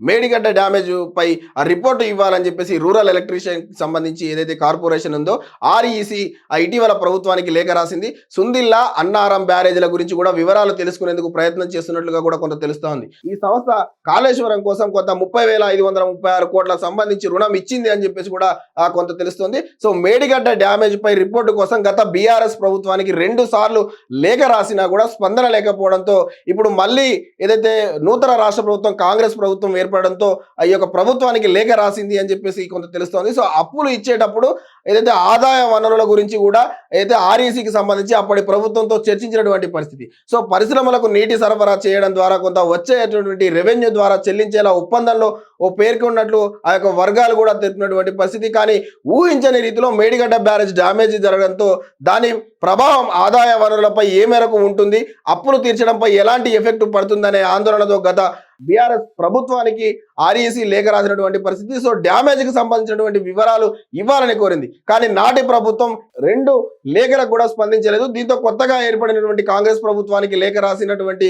Medigadda damage పై ఆ report ఇవ్వాలని చెప్పేసి రూరల్ ఎలక్ట్రీషియన్ సంబంధించి ఏదైతే కార్పొరేషన్ ఉందో ఆర్ఈసి ఆ ఇటీవల ప్రభుత్వానికి లేఖ రాసింది. సుందిల్లా అన్నారం బ్యారేజీల గురించి కూడా వివరాలు తెలుసుకునేందుకు ప్రయత్నం చేస్తున్నట్లుగా కూడా కొంత తెలుస్తోంది. ఈ సంస్థ కాళేశ్వరం కోసం కొంత ముప్పై వేల ఐదు వందల ముప్పై ఆరు కోట్ల సంబంధించి రుణం ఇచ్చింది అని చెప్పేసి కూడా కొంత తెలుస్తోంది. సో మేడిగడ్డ డ్యామేజ్ పై రిపోర్టు కోసం గత బీఆర్ఎస్ ప్రభుత్వానికి రెండు సార్లు లేఖ రాసినా కూడా స్పందన లేకపోవడంతో ఇప్పుడు మళ్ళీ ఏదైతే నూతన రాష్ట్ర ప్రభుత్వం కాంగ్రెస్ ప్రభుత్వం ఏర్పడడంతో ఆ యొక్క ప్రభుత్వానికి లేఖ రాసింది అని చెప్పేసి కొంత తెలుస్తోంది. సో అప్పులు ఇచ్చేటప్పుడు ఏదైతే ఆదాయ వనరుల గురించి కూడా ఏదైతే ఆర్ఈసీకి సంబంధించి అప్పటి ప్రభుత్వంతో చర్చించినటువంటి పరిస్థితి. సో పరిశ్రమలకు నీటి సరఫరా చేయడం ద్వారా కొంత వచ్చేటటువంటి రెవెన్యూ ద్వారా చెల్లించేలా ఒప్పందంలో ఓ పేర్కొన్నట్లు ఆ యొక్క వర్గాలు కూడా తెలిపినటువంటి పరిస్థితి. కానీ ఊహించని రీతిలో మేడిగడ్డ బ్యారేజ్ డ్యామేజ్ జరగడంతో దాని ప్రభావం ఆదాయ వనరులపై ఏ మేరకు ఉంటుంది అప్పులు తీర్చడంపై ఎలాంటి ఎఫెక్ట్ పడుతుందనే ఆందోళనతో గత బీఆర్ఎస్ ప్రభుత్వానికి ఆర్ఈసీ లేఖ రాసినటువంటి పరిస్థితి సో డ్యామేజ్కి సంబంధించినటువంటి వివరాలు ఇవ్వాలని కోరింది. కానీ నాటి ప్రభుత్వం రెండు లేఖలకు కూడా స్పందించలేదు. దీంతో కొత్తగా ఏర్పడినటువంటి కాంగ్రెస్ ప్రభుత్వానికి లేఖ రాసినటువంటి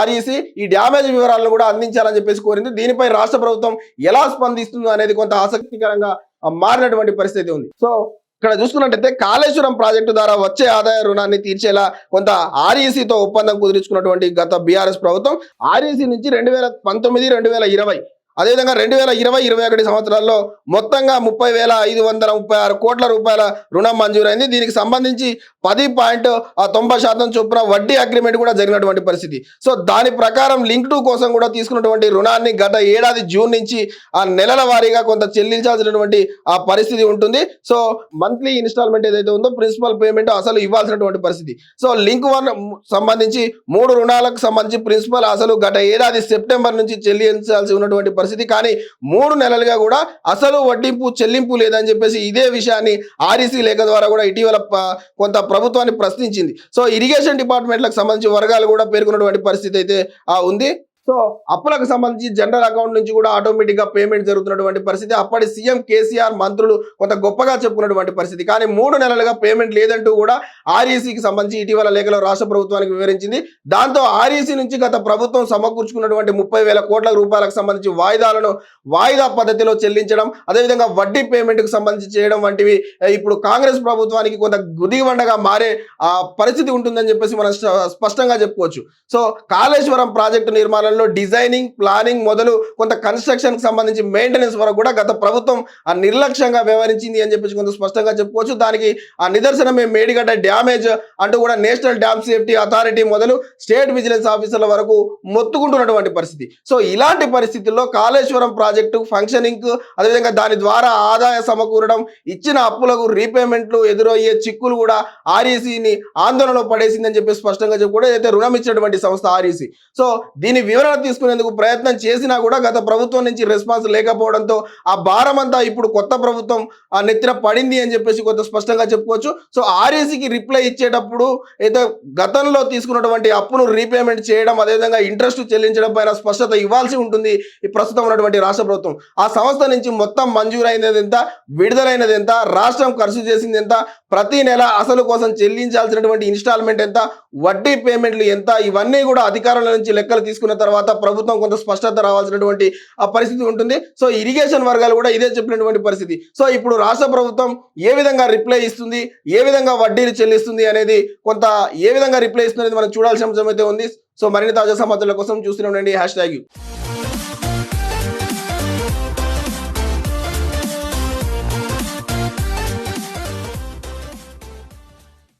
ఆర్ఈసీ ఈ డ్యామేజ్ వివరాలను కూడా అందించాలని చెప్పేసి కోరింది. దీనిపై రాష్ట్ర ప్రభుత్వం ఎలా స్పందిస్తుందో అనేది కొంత ఆసక్తికరంగా మారినటువంటి పరిస్థితి ఉంది. సో ఇక్కడ చూసుకున్నట్టయితే కాళేశ్వరం ప్రాజెక్టు ద్వారా వచ్చే ఆదాయ రుణాన్ని తీర్చేలా కొంత ఆర్ఈసీతో ఒప్పందం కుదుర్చుకున్నటువంటి గత బీఆర్ఎస్ ప్రభుత్వం ఆర్ఈసీ నుంచి రెండు వేల పంతొమ్మిది రెండు వేల ఇరవై అదేవిధంగా రెండు వేల ఇరవై ఇరవై ఒకటి సంవత్సరాల్లో మొత్తంగా ముప్పై వేల ఐదు వందల ముప్పై ఆరు కోట్ల రూపాయల రుణం మంజూరైంది. దీనికి సంబంధించి పది పాయింట్ తొంభై శాతం చొప్పున వడ్డీ అగ్రిమెంట్ కూడా జరిగినటువంటి పరిస్థితి. సో దాని ప్రకారం లింక్ టూ కోసం కూడా తీసుకున్నటువంటి రుణాన్ని గత ఏడాది జూన్ నుంచి ఆ నెలల వారీగా కొంత చెల్లించాల్సినటువంటి ఆ పరిస్థితి ఉంటుంది. సో మంత్లీ ఇన్స్టాల్మెంట్ ఏదైతే ఉందో ప్రిన్సిపల్ పేమెంట్ అసలు ఇవ్వాల్సినటువంటి పరిస్థితి. సో లింక్ వన్ సంబంధించి మూడు రుణాలకు సంబంధించి ప్రిన్సిపల్ అసలు గత ఏడాది సెప్టెంబర్ నుంచి చెల్లించాల్సి ఉన్నటువంటి పరిస్థితి కానీ మూడు నెలలుగా కూడా అసలు వడ్డింపు చెల్లింపు లేదని చెప్పేసి ఇదే విషయాన్ని ఆర్ఈసీ లేఖ ద్వారా కూడా ఇటీవల కొంత ప్రభుత్వాన్ని ప్రశ్నించింది. సో ఇరిగేషన్ డిపార్ట్మెంట్లకు సంబంధించి వర్గాలు కూడా పేర్కొన్నటువంటి పరిస్థితి అయితే ఆ, ఉంది. సో అప్పులకు సంబంధించి జనరల్ అకౌంట్ నుంచి కూడా ఆటోమేటిక్గా పేమెంట్ జరుగుతున్నటువంటి పరిస్థితి. అప్పటి సీఎం కేసీఆర్ మంత్రులు కొంత గొప్పగా చెప్పుకున్నటువంటి పరిస్థితి. కానీ మూడు నెలలుగా పేమెంట్ లేదంటూ కూడా ఆర్ఈసీకి సంబంధించి ఇటీవల లేఖలో రాష్ట్ర ప్రభుత్వానికి వివరించింది. దాంతో ఆర్ఈసీ నుంచి గత ప్రభుత్వం సమకూర్చుకున్నటువంటి ముప్పై వేల కోట్ల రూపాయలకు సంబంధించి వాయిదాలను వాయిదా పద్ధతిలో చెల్లించడం అదేవిధంగా వడ్డీ పేమెంట్కు సంబంధించి చేయడం వంటివి ఇప్పుడు కాంగ్రెస్ ప్రభుత్వానికి కొంత గుదివండగా మారే ఆ పరిస్థితి ఉంటుందని చెప్పేసి మనం స్పష్టంగా చెప్పుకోవచ్చు. సో కాళేశ్వరం ప్రాజెక్టు నిర్మాణంలో డిజైనింగ్ ప్లానింగ్ మొదలు కొంత కన్స్ట్రక్షన్కి సంబంధించి మెయింటెనెన్స్ వరకు కూడా గత ప్రభుత్వం ఆ నిర్లక్ష్యంగా వ్యవహరించింది అని చెప్పేసి కొంత స్పష్టంగా చెప్పుకోవచ్చు. దానికి ఆ నిదర్శనమే మేడిగడ్డ డ్యామేజ్ అంటూ కూడా నేషనల్ డ్యామ్ సేఫ్టీ అథారిటీ మొదలు స్టేట్ విజిలెన్స్ ఆఫీసర్ల వరకు మొత్తుకుంటున్నటువంటి పరిస్థితి. సో ఇలాంటి పరిస్థితుల్లో కాళేశ్వరం ప్రాజెక్టు ఫంక్షనింగ్ అదేవిధంగా దాని ద్వారా ఆదాయ సమకూరడం ఇచ్చిన అప్పులకు రీపేమెంట్లు ఎదురయ్యే చిక్కులు కూడా ఆర్ఈసీని ఆందోళనలో పడేసిందని చెప్పి స్పష్టంగా చెప్పుకోవడం ఏదైతే రుణం ఇచ్చినటువంటి సంస్థ ఆర్ఈసీ. సో దీని వివరణ తీసుకునేందుకు ప్రయత్నం చేసినా కూడా గత ప్రభుత్వం నుంచి రెస్పాన్స్ లేకపోవడంతో ఆ భారం అంతా ఇప్పుడు కొత్త ప్రభుత్వం ఆ నెత్తిన పడింది అని చెప్పేసి కొంత స్పష్టంగా చెప్పుకోవచ్చు. సో ఆర్ఏసీకి రిప్లై ఇచ్చేటప్పుడు అయితే గతంలో తీసుకున్నటువంటి అప్పును రీపేమెంట్ చేయడం అదేవిధంగా ఇంట్రెస్ట్ చెల్లించడం పైన స్పష్టత ఇవ్వాల్సి ఉంటుంది ఈ ప్రస్తుతం ఉన్నటువంటి రాష్ట్ర ప్రభుత్వం. ఆ సంస్థ నుంచి మొత్తం మంజూరైనది ఎంత విడుదలైనది ఎంత రాష్ట్రం ఖర్చు చేసింది ఎంత ప్రతి నెల అసలు కోసం చెల్లించాల్సినటువంటి ఇన్స్టాల్మెంట్ ఎంత వడ్డీ పేమెంట్లు ఎంత ఇవన్నీ కూడా అధికారుల నుంచి లెక్కలు తీసుకున్న తర్వాత ప్రభుత్వం కొంత స్పష్టత రావాల్సినటువంటి ఆ పరిస్థితి ఉంటుంది. సో ఇరిగేషన్ వర్గాలు కూడా ఇదే చెప్పినటువంటి పరిస్థితి. సో ఇప్పుడు రాష్ట్ర ప్రభుత్వం ఏ విధంగా రిప్లై ఇస్తుంది ఏ విధంగా వడ్డీలు చెల్లిస్తుంది అనేది కొంత ఏ విధంగా రిప్లై ఇస్తుంది అనేది మనం చూడాల్సిన అంశం అయితే ఉంది. సో మరిన్ని తాజా సమాచారాల కోసం చూస్తూనే ఉండండి. Hash tag